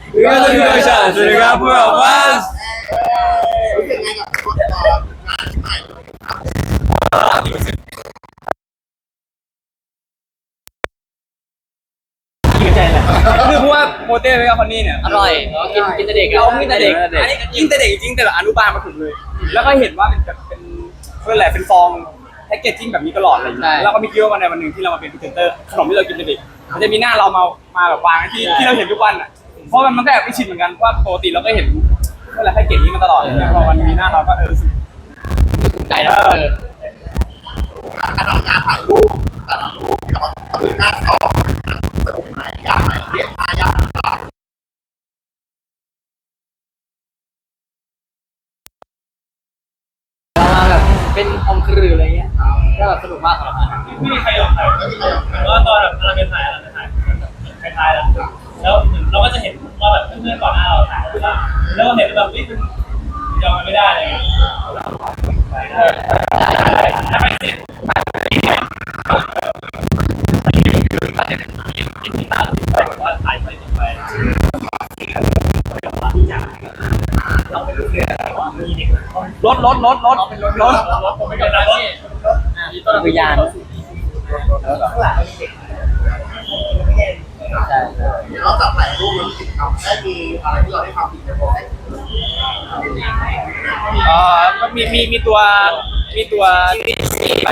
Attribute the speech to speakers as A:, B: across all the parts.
A: Welcome to the show สวัสดีครับพวกเราบัส
B: รู้สึกไงกับงานใหม่
A: ดีใจแหละคือเพราะว่าโมเต้เวกับคอนนี่เนี่ย
C: อร่อยกินกินแต่เด็ก
A: เรากินแต่เด็กอันนี้กินแต่เด็กจริงๆแต่ละอนุบาลมาถึงเลย แล้วก็เห็นว่าเป็นแบบเป็นเพื่ออะไรเป็นฟองแพ็กเกจจิ้งแบบนี้ตลอดเลยแล้วก็มีคิดว่าวันในวันหนึ่งที่เรามาเป็นพรีเซนเตอร์ขนมที่เรากินแต่เด็กมันจะมีหน้าเรามามาแบบวางที่ที่เราเห็นทุกวันอะ เพราะมันมันก็แอบไม่ชินเหมือนกันว่าปกติเราก็เห็นเพื่อะไรแพ็กเกจนี้มาตลอดเลยพอวันมีหน้าเราก็เออรู้สึก
C: ไก่แล้ว
B: การทำงานถ่ายรูปแต่ละรูปที่เราคือหน้าจอสนุกไหมยากไหมเรียนมายากไหม
C: มาแบบเป็นอมครืออะไรเงี้ยก็แบบสนุกมากสำหรับมัน
D: ไม่มีใครยอมถ่าย
B: แล้วมีใครอยาก
D: เหมือว่าตอนแบบเราเป็นถ่ายเราเป็นถ่ายคล้ายๆแล้ว แล้วเหมือนเราก็จะเห็นว่าแบบเพื่อนๆก่อนหน้าเราถ่ายแล้วแล้วก็เห็นแบบนี่คือยอมกันไม่ได้เลยถ้าไปเสร็จว่าถ่าไปไป
A: รถรถรถรถรถ
D: ผมไม่เป็นไรนี่
C: มีต้นพยานใช่
B: นอกจากถ่ายรูปแล้วกิจกรรมได้มีอะไรที่เราได้ทำอีกไหมโปรเจกต์
A: เอ่อก็มีมีมีตัวมีตัวไป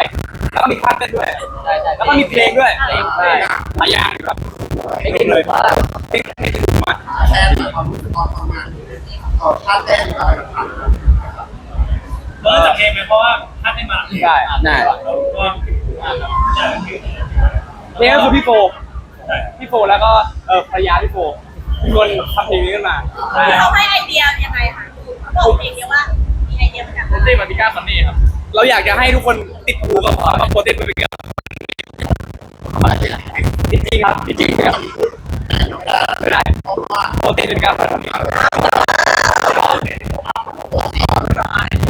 A: แล้วก็มีภาพเต้นด้วย
C: ใช่ใช่
A: แล้วก็มีเพลงด้วย
C: เพลง
A: ใช่หลายอย่างครับเพลงเลยเพลงเพลงถูกมา
B: แชร์หน่อยความรู้สึกตอนทำงานเออท่าเต้นอะไรต่าง
D: เริ่มจากเพลงไปเพราะว่าถ้าได้นมา
A: ได้ได้เพลงก็คือพี่โฟ พี่โฟแล้วก็เออภรรยาพี่โฟเป็นคนทำเพลงนี้ขึ้นมาใช่
E: เขาให้ไอเดียยังไงคะบอกเองเดียวว่ามีไอเดียมาจากไหน
A: เต้มาติก้าคอนนี่ครับ เราอยากจะให้ทุกคนติดหูกับคำว่าโปรเต้มาติก้าจริงๆครับจริงๆครับไม่ได้
B: ๆเพราะว่า
A: โปรเต้มาติก้าคอนนี่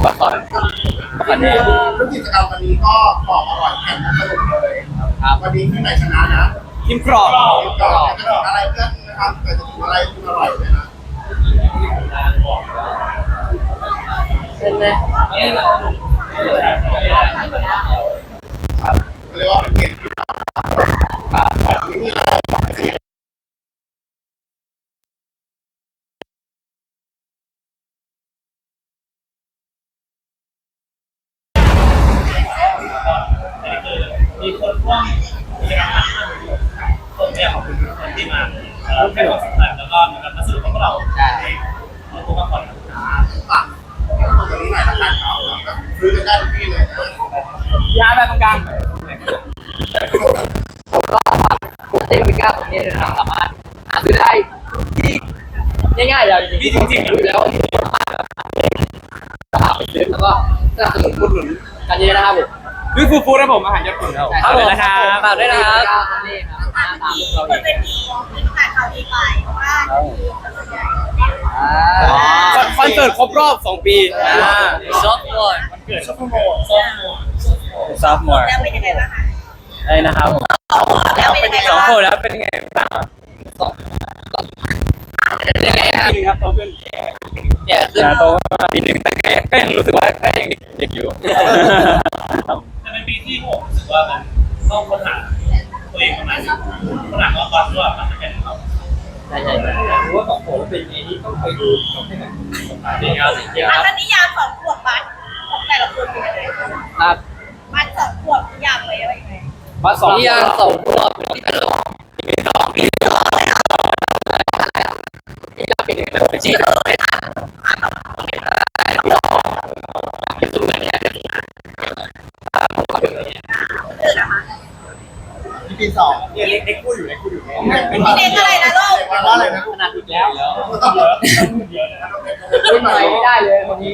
A: บัตรบัตรนี้
B: ทุกกิจกรรมวันนี้ก็บอกอร่อยแข่งกันสนุกเลยครับวันนี้ที่ไหนชนะนะ
A: ทีมกรอบ
B: ก็จะถึงอะไรเพื่อนนะครับแต่จะถึงอะไรคุณอร่อยเลยนะ
C: เป็นไหม
B: เรียกว่าเป็นเกมที่เรา
D: มีคนร่วมกิจกรรมมากผมเนี่ยขอบคุณ ทุกคนที่มาให้ความสำคัญแล้วก็เหมือนกับมาสนุกกับพวกเราใช่ทุกคน
B: ตัดตรงนี้หน่อยละกันเนาะซื้อกันได้ทุกที่เลยนะ
A: ย้ายไปตรงกลาง
C: ผมก็ปกติพิก้าตรงนี้นะครับสามารถหาซื้อได้ที่ง่ายๆเลยจริงๆจริงๆรู้แล้วว่าที่สามารถสามารถไปซื้อแล้วก็สนับสนุนคุณหนุนกันเยอะนะครับผม
A: ด้วยฟูฟูนะผมอาหารญี่ปุ่นครับ
C: ครับผม
A: นะครับ
C: ฝากด้วยนะครับนี่ครับ
E: อะ
C: ตาม
E: เมื่อ
C: พวกเรา
E: กี้
C: เอง
E: เป็นทีมีประกาศข่าวดีไปว่าทีมส่วนใหญ่
A: คอนคอนเสิร์ตครบรอบ 2 ปีอ่า
C: ซอฟต์บอล
D: มันเกิดช็อกโกแลตซอฟต์โม
A: ซอฟต์มอร์
E: แล้วเป็นยังไงบ้างคะ
A: อะไรนะครับผม
E: แล้วเป็นยังไง
A: สอง
E: บ้าง
A: คนแล้วเป็นไงบ้าง
C: ยังไงครับ
A: ปีนึงครับโตขึ้น
C: เนี่ยคือ
A: โตมาปีนึงแต่ก็ยังรู้สึกว่าก็ยังเด็กอยู่
D: จะเป็นปีที่ผมรู้สึกว่ามันต้องค้นหาตัวเองประมาณนึงค้นหาว่าก่อนว่ามันจะเป็นเรา
C: ใช่ใช่ใช่
A: รู้ว่าของผมเป็นไงนี่ต้องไปดูที่ไหน
D: จริงครับจริง
E: อะแล้วนิยามสองขวบบัสของแต่ละคนเป็นยังไง
C: ครับ
E: บัสสองขวบนิยามไว้ว่ายังไง
A: ว่าสอง
C: นิยามสองรอบที่ตลอดมีสองมีสองนี่ก็เป็นเป็นชีวิตเลยเป็นตัวเนี่ย
E: ตื่นนะคะ
B: ปีส อง
A: เนี่ยเล็กเล็กพูดอยู่เล็กพูดอยู่
E: พี่เด็กอะไรนะลูก
B: แปลว่าอะไรนะ
C: ขนาดอีกแล้ว
D: เยอะเยอะเยอะนะ
C: พูดหน่อยไม่ได้เลยวันนี้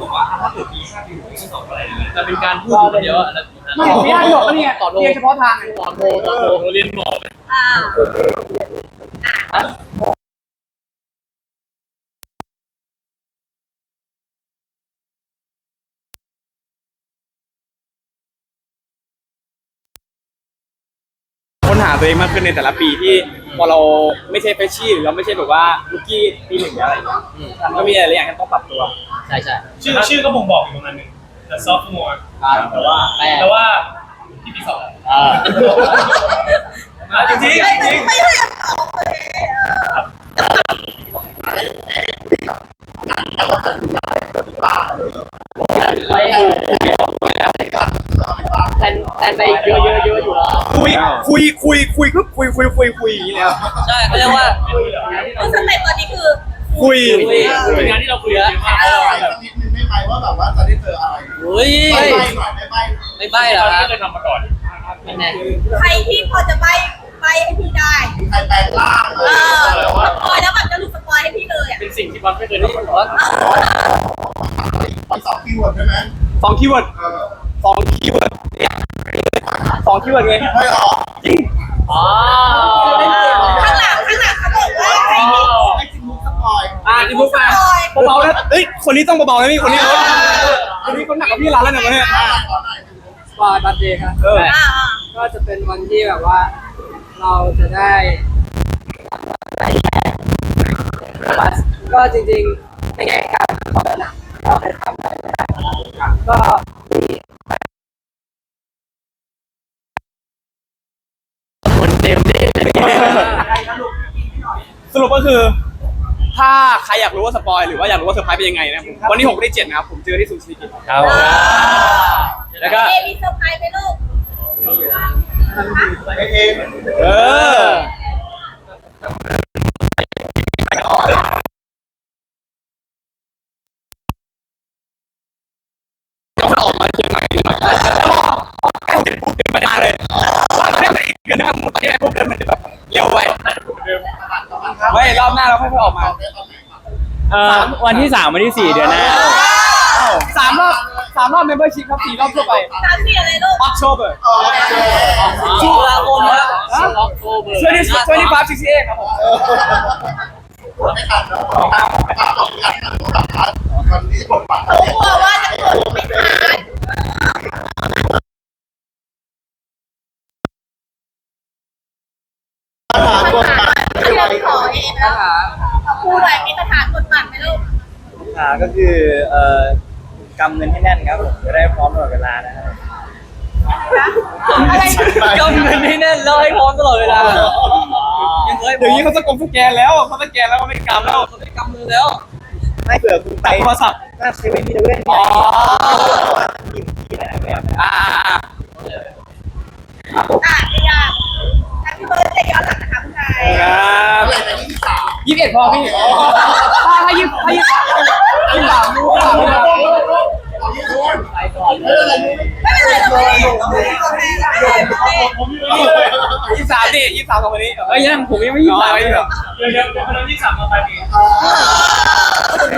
D: บอกว่าถ้าเกิดปีห้าปีหกปีสองอะไรเลย
C: จะเป็นการพูดเยอะแล้ว
A: ไม่ไม่ได้หรอกเนี่ย
C: ต่อโล
A: เรียนเฉพาะทาง
C: ต่อโลต่อโล
D: เรียนหมอ
E: อ่า
A: ตัวเองมากขึ้นในแต่ละปีที่พอเราไม่ใช่เฟชชี่หรือเราไม่ใช่แบบว่าลูกกี้ปีหนึ่งอะไรอย่างเงี้ยมันก็มีหลายๆอย่างที่ต้องปรับตัว
C: ใช่ใช่
D: ชื่อชื่อก็บ่งบอกอยู่ประมาณหนึง The Sophomore
C: ครับ
D: แต่ว่า
C: แปล
D: แต่ว่าที่ปีสอง
C: อ่า
D: อะจริงจริง
E: ไม่
D: จริง
E: ไม่ไม่ออกเลย
C: ไป แทนแทนไปเยอะเยอะเยอะอยู่แล้ว
A: คุยคุยคุยคุยก็คุยคุยคุยคุยอย่างนี้แล้ว
C: ใช่เขาเรียกว่า
E: คือสเต็ปตอนนี้คือ
A: คุย
C: คุย
D: เป็นงานที่เราคุยกันเยอะมาก
B: อะ
D: แล้ว
B: ไร
D: เราแบบ
B: สักนิดนึงได้ไหมว่าแบบว่าจะได้เจออะไร
C: อุ้ย
B: ไม่ใบหน่อยไม่ใบ
C: ไม่ใบ้เหร
D: เรา
C: อครับ
D: ไม่เคยทำมาก่อน
C: ไม่แน่
E: ใครที่พอจะใบใบให้พี่ได้
B: ใครแปลงร่าง
E: เออสปอยแล้วแบบจะหลุดสปอยให้พี่เลยอะ
D: เป็นสิ่งที่บอลไม่เคยทำมาก่อน
B: มีสองคีย์เวิร์ดใช่ไหม
A: สองคีย์เวิร์ด
B: เออ
A: สองคีย์เวิร์ดสองคีย์เวิร์ดไง
B: ไม่หรอ
C: อ๋อ
E: ข้างหลังข้างหลังเขาบอกว่าใครที่
B: ไอ้จิมมุกสปอย
A: อ่าที่พูดมาเบาๆแล้วเอ้ยคนนี้ต้องเบาๆนะพี่คนนี้คนนี้เขาหนักกว่าพี่ร้านแล้วเนี่ยวันนี้
B: ขอหน่อย
F: ปอยบัตเดย์ครับ
A: เออ
E: อ่า
F: ก็จะเป็นวันที่แบบว่า เราจะได้ก็จริงๆในแง่การขอหนักเราได้ทำอะไรไม่ได้ก็มี
C: คนเต็มเลย
A: สรุปก็คือ ถ้าใครอยากรู้ว่าสปอยหรือว่าอยากรู้ว่าเซอร์ไพรส์เป็นยังไงนะผมวันที่6วันที่7นะครับผมเจอที่ซูชิกิ
C: ครับ
A: แล้วก็
E: เอมีเซอร์ไพรส์ไหมลูก
B: เอเอ
A: เออเขาออกมาเชียงใหม่เชียงใหม่แค่เห็นปุ๊บเดินมาได้เลยว่าแค่ไม่เกินห้าโมงตอนนี้ปุ๊บเดินมาแบบ เร็วไปไม่รอบหน้าเราค่อยๆออกมา
G: เอ่อวันที่สามวันที่สี่เดือนหน้า
A: สามรอบสามรอบเมมเบอร์ชิพครับสี่รอบทั่วไป
E: สามสี่อะไรลูก
A: ออกโชเบอร์
C: ตุลาคมครับออกโทเบอร์
A: ช่วยดิช่วยดิฟาร์ซิซีเอครับผม
B: ไม่ทันแล้ววันนี้ผมปัด
E: เขากลัวว่าจะกดไม่ทันปัญหาที่เราขอเองนะพูดหน่อยมีปัญหากดบัตรไหมลูก
G: อ่า ก็คือเอ่อกำเงินให้แน่นครับผมจะได้พร้อมตลอดเวลานะครับ
E: อะไร
C: กำเงินให้แน่นแล้วให้พร้อมตลอดเวลา
A: ยังเลยเดี๋ยวนี้เขาสกมสแกนแล้วเขาสแกนแล้วเขาไม่กำแล้ว
C: เขาไม่กำมือแล้ว
G: ไม่เผื่อคุณไป
A: โทรศัพท์
G: หน้าเซเว่นที่เดเว่น
A: อ๋อ
G: กินที่ไหนแบบ
A: อ่า
E: อะไม่ยากแฮปปี้เบิร์ดเดย์ย้อนหลังนะคะคุณชาย
A: ครับ
B: อะไรในที่สาม
A: ยี่สิบเอ็ดพอพี่ถ้าถ้ายี่ถ้ายี่
C: ไปก่อน
B: ไม่เป็นไร
E: ไม่เป็นไรเราไม่ได้เราไม่ได้เราไม่ได้เราไม่ได้
D: ผมอยู่นี่เลย
A: ยี่สามดิยี่สามของวันนี้
G: เอ้ยยังผมยังไม่ยี่สิบสาม
A: ไม่
G: เลย
A: เหรอ
D: เดี๋ยวเดี๋ยวเดี๋ยววันที่สามมาไปปี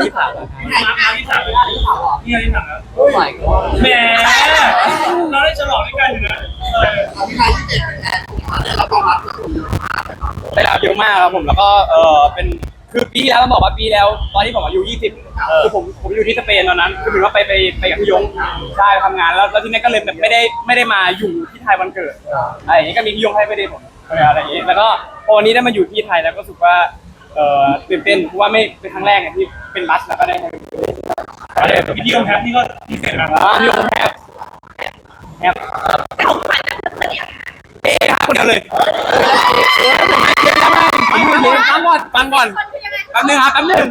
C: ที่ผ่านมา
D: มามาที่สามนี่ที่สามแล้ว
C: โอ้ my god
D: แหมเราได้ฉลองด้วยกันอยู่นะเออ
B: เอาที่ใครที่เจ็ดเป็นไงเนี่ยเราต้องรับ
A: ไปดาวเยอะมากครับผมแล้วก็เออเป็น คือปีแล้วต้องบอกว่าปีแล้ว ตอนที่ผมอายุ20คือผมผมอยู่ที่สเปนตอนนั้น คือเหมือนว่าไปไปไปกับพี่ยงใช่ทำงานแล้วแล้วที่นี่ก็เลยแบบไม่ได้ไม่ได้มาอยู่ที่ไทยวันเกิดอะไรอย่างนี้ก็มีพี่ยงให้ไม่ได้ผมอะไรอย่างนี้แล้วก็พอวันนี้ได้มาอยู่ที่ไทยแล้วก็รู้สึกว่าเออตื่นเต้นเพราะว่าไม่เป็นครั้งแรกไงที่เป็นรัชแล้วก็ได้ให้
D: วิดีโอแคปนี่ก็พิเศษนะ
A: อ่าพี่ยงแฮปแฮปเอ๊ะหาคนเดียวเลยฟังก่อนฟังก่อน
E: คนคือยังไง
A: แป๊บนึงครับแป๊บนึง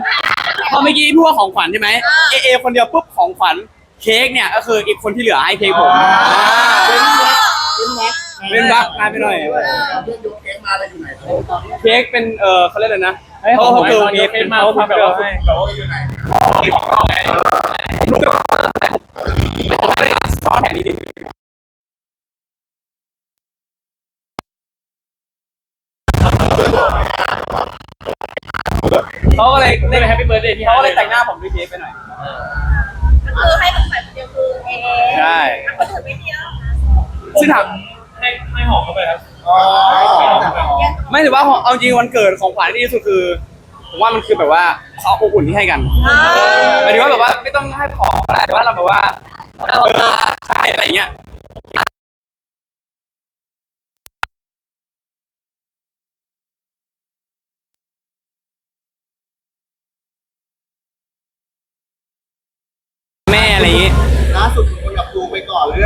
A: พอเมื่อกี้พูดว่าของขวัญใช่ไหมเอเอคนเดียวปุ๊บของขวัญเค้กเนี่ยก็คืออีกคนที่เหลือให้เค้กผมเป็นรักงานไปหน่อย
B: เพื่อนยกเค้กมาอะไรอยู่ไหน
A: เค้กเป็นเออเขาเรียกอะไรนะ
G: เฮ้ยของผม
A: เกิ
G: ต
A: ล
G: อนนี้
A: เค้ก
G: เป็น
A: เป็น
G: มา
A: เมาส์
G: พั
A: พั
G: บบเกิ
A: เกิ
G: ล
A: ล
G: ให้
B: เราอยู่ไหน
A: ซ้อนแผนดี เขาก็เลย
D: ได้ไปแฮปปี้เบิร์ดเดย์ที่
A: เขา
D: ห้า
A: ก็
D: เล
A: เลยยแต่งหน้าผมด้วยเค้กไปหน่อย
E: คือให้ของขวัญคนเดียวคือเอ
A: ใช่
E: คนอื่นไม่มีแล้ว
A: ซึ่งถาม
D: ให้ให้หอมเข้าไปครับ
B: อ๋อ
A: ไม่ถือว่าเอาจริงวันเกิดของขวัญที่ดีที่สุดคือผมว่ามันคือแบบว่าเขาอบอุ่นที่ให้กัน
E: อ่า
A: หมายถึงว่าแบบว่าไม่ต้องให้ของก็ได้แต่ว่าเราแบบว่าเออใช่อะไรอย่างเงี้ย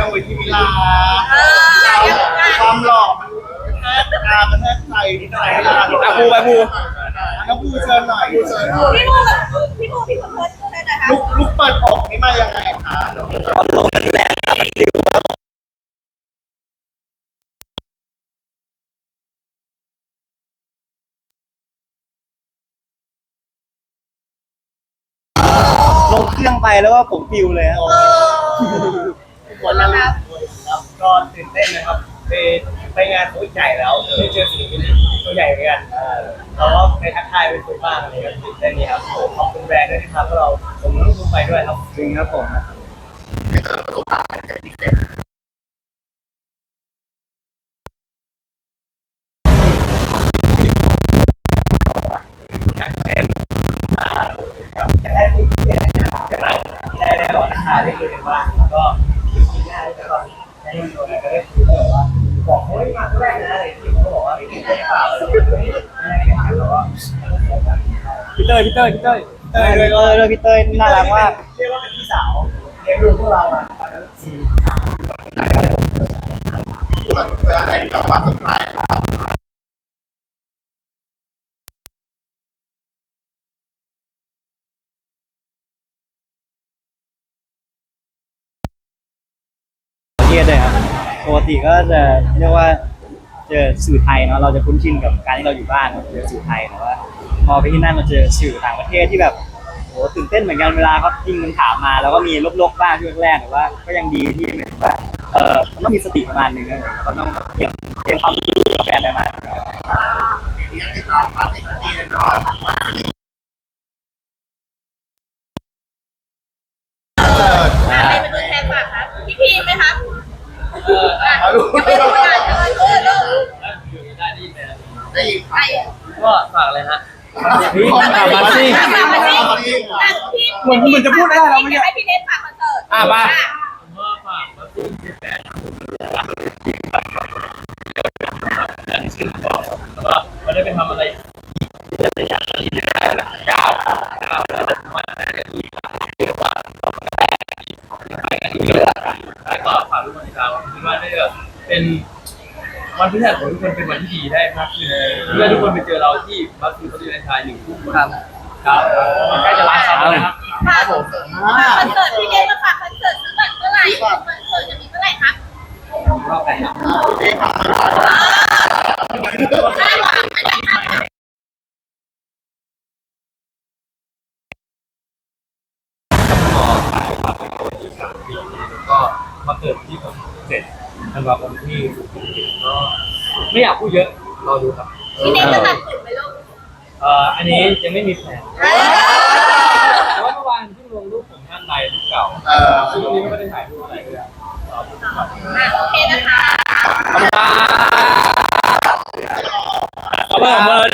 B: เรื่องไว้ที่มิลาน
E: เออยังไง
B: ความหล่อมันแทบตากระแทกใจที่ไหนล่ะ
A: อะภูไปภู
B: น้องภูเชิญหน่อยภูเชิญหน่อย
E: พี่มูกับพี่มูพี่คนเพิร์ดเลยนะคะ
B: ลุกลุกเปิดอกนี่มายังไงคะ
G: ตอนลงมันแรงครับมันดิวครับลงเครื่องไปแล้วก็ผมปิวเลยครับ
B: วันนั้น
C: ครับก็ตื่นเต้นนะครับไปไปงานโค้ชใหญ่แล้วได้เจอศิลปินตัวใหญ่เหมือนกันเราก็ไปทักทายไปคุยบ้างอะไรก็ตื่นเต้นดีครับขอบคุณแบรนด์ด้วยนะครับก็เราผมรู้ทุกไปด้วยครับ
G: จริงครับผม
C: จะได้คุยกันได้ได้หลอดราคาได้คุยกันบ้างแล้วก็ปีหน้าแล้ว ก็ได้ยินตัวไหนก็ได้คุยกันว่าบอกเฮ้ยมาแรกนะอะไรที่เขาบอกว่าไม่ได้เปล่าอะไรอย่างเงี้ยแล้วก็
A: พี่เต้ยพี่เต้ยพี่เต้ย
G: เต้ยเลยเลยพี่เต้ยน่ารักมาก
C: เรียกว่าเป็นพี่สาวเลี้ยงดูพวกเรามา
B: เวลาไหนกับวันสุดท้ายครับ
G: ประเทศเลยครับปก ติก็จะเรียกว่าเจอสื่อไทยเนาะเราจะคุ้นชินกับการที่เราอยู่บ้านเจอสื่อไทยแต่ว่าพอไปที่นั่นมาเจอสื่อต่างประเทศที่แบบโหตื่นเต้นเหมือนกันเวลาเขายิงคำถามมา แล้วก็มีลบๆบ้างช่วงแรกแต่ว่า ก็ยังดีที่เหมือนว่าเออต้องมีสติประมาณหนึงนะแล้วก็ต้องเตรียมเตรียมความรู้กับแฟนไปมาก
B: ยังติดตามมาติดตีกันก่อน
E: ใครเป็นตัวแทนฝากครับพี่พีไหมค รับยังไม่ทำงานเลยเออเลิก
B: ได้ยิน
E: ใคร
C: ก็ฝากเลยฮะ
A: พี่ถามมาสิ
E: ฝากมาสิพี่
A: เหมือนเหมือนจะพูดได้แล้วเมื่อกี้
E: ให้พี่เนทฝากคอนเสิร์ต
A: อะมา
C: ผมก็ฝากมาถึงแฟนแล้วก็ไม่ได้ไปทำอะไร แล้วก็ฝากทุกคนติดตามคิดว่าได้แบบเป็นวันพิเศษของทุกคนเป็นวันที่ดีได้มากขึ้นเพื่อทุกคนไปเจอเราที่บัสคือพัฒนาชายหนึ่งทุ่มครับครับใกล้จะล้านซับแล้วนะครับ
E: ฝากคอนเสิร์ตพี่เนทมาฝากคอนเสิร์ตซื้อบัตรเมื่อไหร่คอนเสิร์ตจะมีเมื่อไหร่ครับ
C: รอบแปด
E: ได้หรอ ปีนี้
C: ก็มาเกิดที่ผมเสร็ดธันวาคมที่สุขุมวิทก็ไม่อยากพูดเยอะรอดูครับ
E: พี่เนทจะตัดผมไปมลูก
C: อันนี้ยังไม่มีแผนแต่ว่าเมื่อวานที่ลงรูปผมท่านใดรูปเก่า
B: ช่
C: วงนี้ไม่ได้ถ่ายรูปอะไรเลย
E: โอเคนะคะ ขอบคุณครั